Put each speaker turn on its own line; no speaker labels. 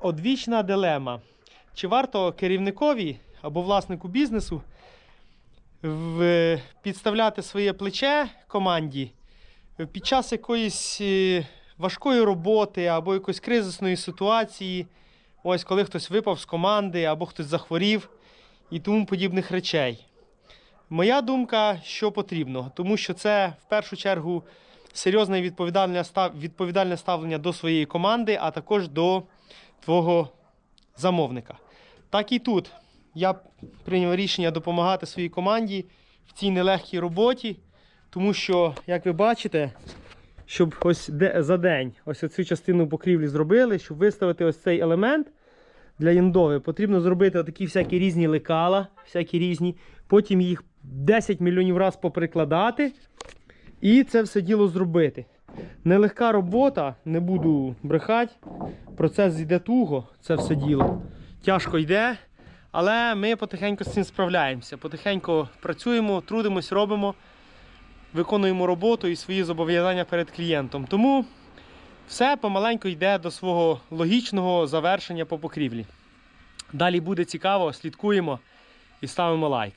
одвічна дилема. Чи варто керівникові або власнику бізнесу підставляти своє плече команді під час якоїсь е, важкої роботи або якоїсь кризисної ситуації, ось коли хтось випав з команди або хтось захворів і тому подібних речей. Моя думка, що потрібно, тому що це в першу чергу серйозне і відповідальне ставлення до своєї команди, а також до твого замовника. Так і тут я прийняв рішення допомагати своїй команді в цій нелегкій роботі, тому що, як ви бачите, щоб ось де, за день ось цю частину покрівлі зробили, щоб виставити ось цей елемент для індови, потрібно зробити такі всякі різні лекала, всякі різні, потім їх 10 мільйонів разів поприкладати і це все діло зробити. Нелегка робота, не буду брехати. Процес йде туго, це все діло. Тяжко йде, але ми потихеньку з цим справляємося. Потихеньку працюємо, трудимось, робимо, виконуємо роботу і свої зобов'язання перед клієнтом. Тому все помаленьку йде до свого логічного завершення по покрівлі. Далі буде цікаво, слідкуємо і ставимо лайк.